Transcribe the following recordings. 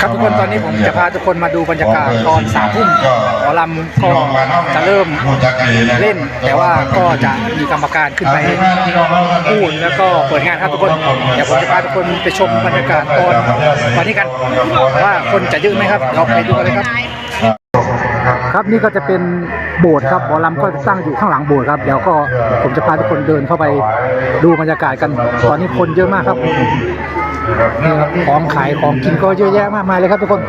ครับทุกคนตอนนี้ผมจะพาทุกคนมาดูบรรยากาศตอนสามทุ่มหมอลำก็จะเริ่มเล่น แต่ว่าก็จะมีกรรมการขึ้นไปพูดแล้วก็เปิดงานครับทุกคนเดี๋ยวผมจะพาทุกคนไปชมบรรยากาศตอนตอนนี้กัน ว่าคนจะเยอะไหมครับ เราไปดูกันเลยครับ ครับนี่ก็จะเป็น โบสถ์ครับหมอลำก็จะตั้งอยู่ข้างหลังโบสถ์ครับเดี๋ยวก็ผมจะพาทุกคนเดินเข้าไปดูบรรยากาศกัน ตอนนี้คนเยอะมากครับ นี่ครับของขายของกินก็เยอะแยะมากมายเลยครับทุกคน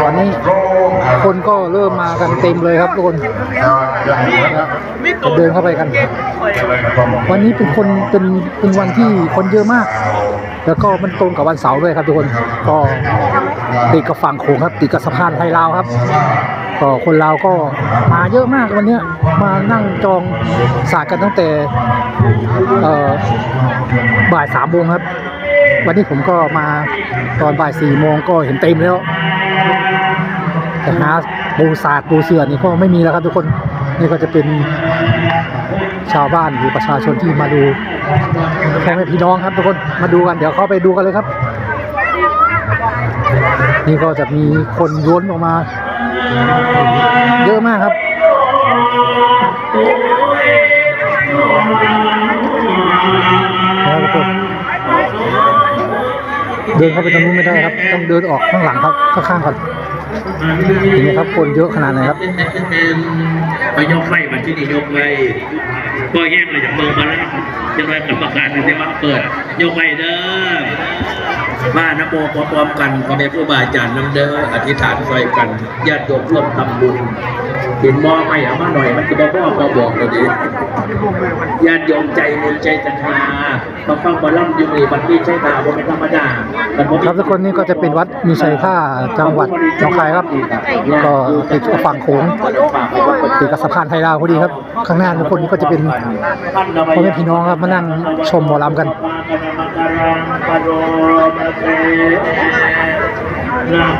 ตอนนี้คนก็เริ่มมากันเต็มเลยครับทุกคนจะเดินเข้าไปกัน วันนี้เป็นคนเป็นเป็นวันที่คนเยอะมาก แล้วก็มันตรงกับวันเสาร์ด้วยครับทุกคนก็ติดกับฝั่งโขงครับติดกับสะพานไทยลาวครับก็คนลาวก็มาเยอะมากวันเนี้ยมานั่งจองสากกันตั้งแต่เอ่อบ่ายสามโมงครับ วันนี้ผมก็มาตอนบ่ายสี่โมงก็เห็นเต็มแล้วแต่หาปูสาดปูเสือนี่ก็ไม่มีแล้วครับทุกคนนี่ก็จะเป็นชาวบ้านหรือประชาชนที่มาดูพ่อแม่พี่น้องครับทุกคนมาดูกันเดี๋ยวเข้าไปดูกันเลยครับ นี่ก็จะมีคนล้นออกมา เยอะมากครับนะครับทุกคน เดินเข้าไปตรงนู้นไม่ได้ครับ ต้องเดินออกข้างหลังครับข้างๆก่อนเห็นไหมครับคนเยอะขนาดไหนครับไปยกไฟมาที่นี่ยกไฟก็แยกเลยจากเมืองมาแล้วจะมากรรมการในว่าเปิด ยกไฟเด้อมานะโมพร้อมกันขอได้ผู้บาอาจารย์นำเด้ออธิษฐานไฟกันญาติโยมร่วมทำบุญเห็นมอไม่เอามาหน่อยมันจะบอกว่าบอกเลยดิ ญาติโยมใจบุญใจศรัทธามาฟังบอลล่ำยู่นี่บัดนี้ใช่ตาบ่เป็นธรรมดาครับทุกคนนี่ก็จะเป็นวัดมีชัยท่าจังหวัดหนองคายครับ ก็ติดกับฝั่งโขงติดกับสะพานไทยลาวพอดีครับ ข้างหน้าทุกคนนี่ก็จะเป็นพ่อแม่พี่น้องครับมานั่งชมหมอลำกัน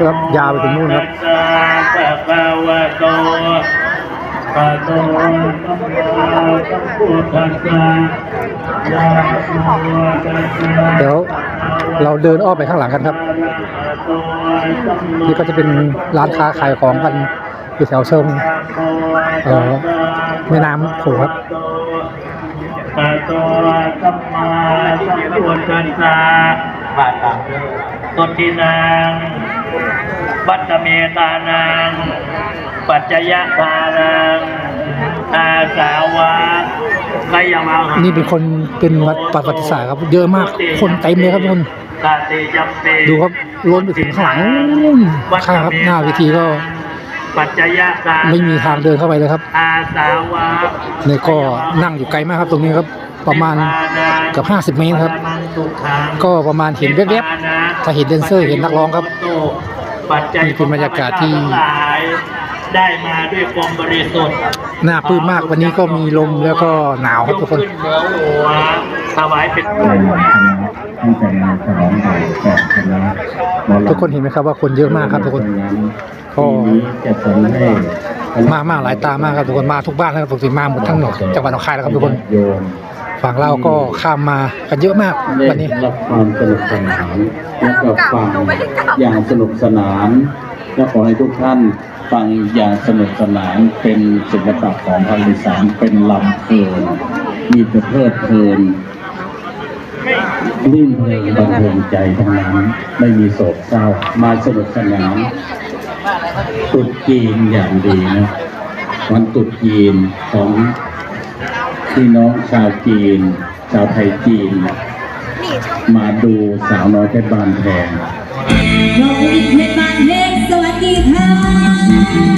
ครับยาวไปถึงนู่นครับ ภะวะโตอะโตสัมมาสัมพุทธัสสะนะโมตัสสะเดี๋ยวเราเดินอ้อมไปข้างหลังกันครับ นี่ก็จะเป็นร้านค้าขายของกันอยู่แถวเชิงเออแม่น้ำโขงครับอะโตสัมมาสัมพุทธัสสะบาตาตุตินังปัตตเมตานัง ปัจจยทานังอาสาวะกายมังนี่เป็นคนเป็นวัดประวัติศาสตร์ครับ เยอะมากคนเต็มเลยครับทุกคนกาเตจัมเตดูครับล้นไปถึงข้างหลังนู่นข้างครับหน้าเวทีก็ ปัจจยทานังไม่มีทางเดินเข้าไปเลยครับ อาสาวะเนี่ยก็นั่งอยู่ไกลมากครับตรงนี้ครับประมาณเกือบ50 เมตรครับ ก็ประมาณเห็นแวบๆถ้าเห็นแดนเซอร์เห็นนักร้องครับปัจจัยนี่เป็นบรรยากาศที่ทั้งหลาย ได้มาด้วยความบริสุทธิ์น่าปลื้มมากวันนี้ก็มีลมแล้วก็หนาวครับทุกคนยขึ้เหนือหัวถวายเป็นตั้งแต่งานฉลองใหญ่แก่คณะหมอลำทุกคนเห็นไหมครับว่าคนเยอะมากครับทุกคนก็ปีนี้จะสนให้มากมากหลายตามากครับทุกคนมาทุกบ้านแล้วครับปกติมาหมดทั้งหมดจังหวัดหนองคายแล้วครับทุกคนโยมฝั่งเราก็ข้ามมากันเยอะมากได้วันนี้รับความสนุกสนานและก็ฟังอย่างสนุกสนาน และขอให้ทุกท่านฟังอย่างสนุกสนานเป็นศิลปะของภาคอีสานเป็นลำเพลินมีแต่เพลิดเพลินรื่นเพลินบันเทิงใจทั้งนั้นไม่มีโศกเศร้ามาสนุกสนานตุดจีนอย่างดีนะวันตุดจีนของพี่น้องชาวจีน ชาวไทยจีน มาดูสาวน้อยเพชรบานแพงน้องอิดเพชรบานเพชร สวัสดีค่ะ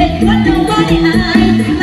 เป็นคนเอาไว้อาย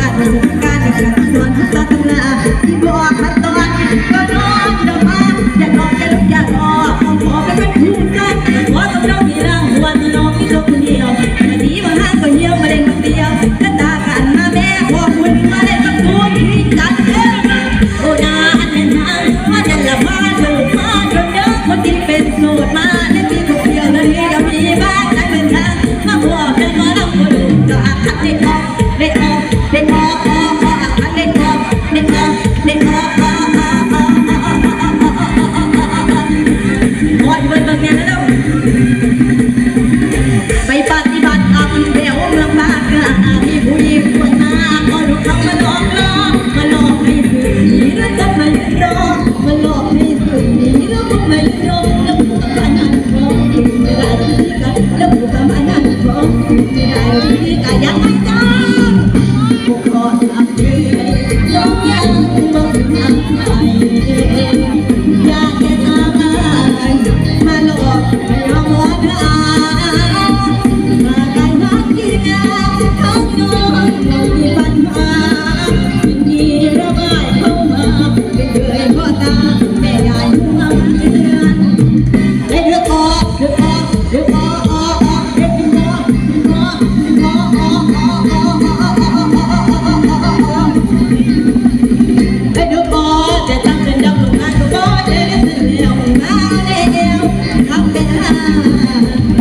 การปรา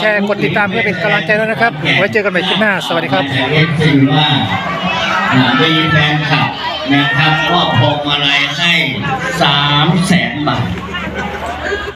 แชร์ กดติดตามเพื่อเป็นกำลังใจด้วยนะครับ ไว้เจอกันใหม่คลิปหน้า สวัสดีครับคือว่ามีแฟนคลับนะครับว่าพวงมาลัยให้สามแสนบาท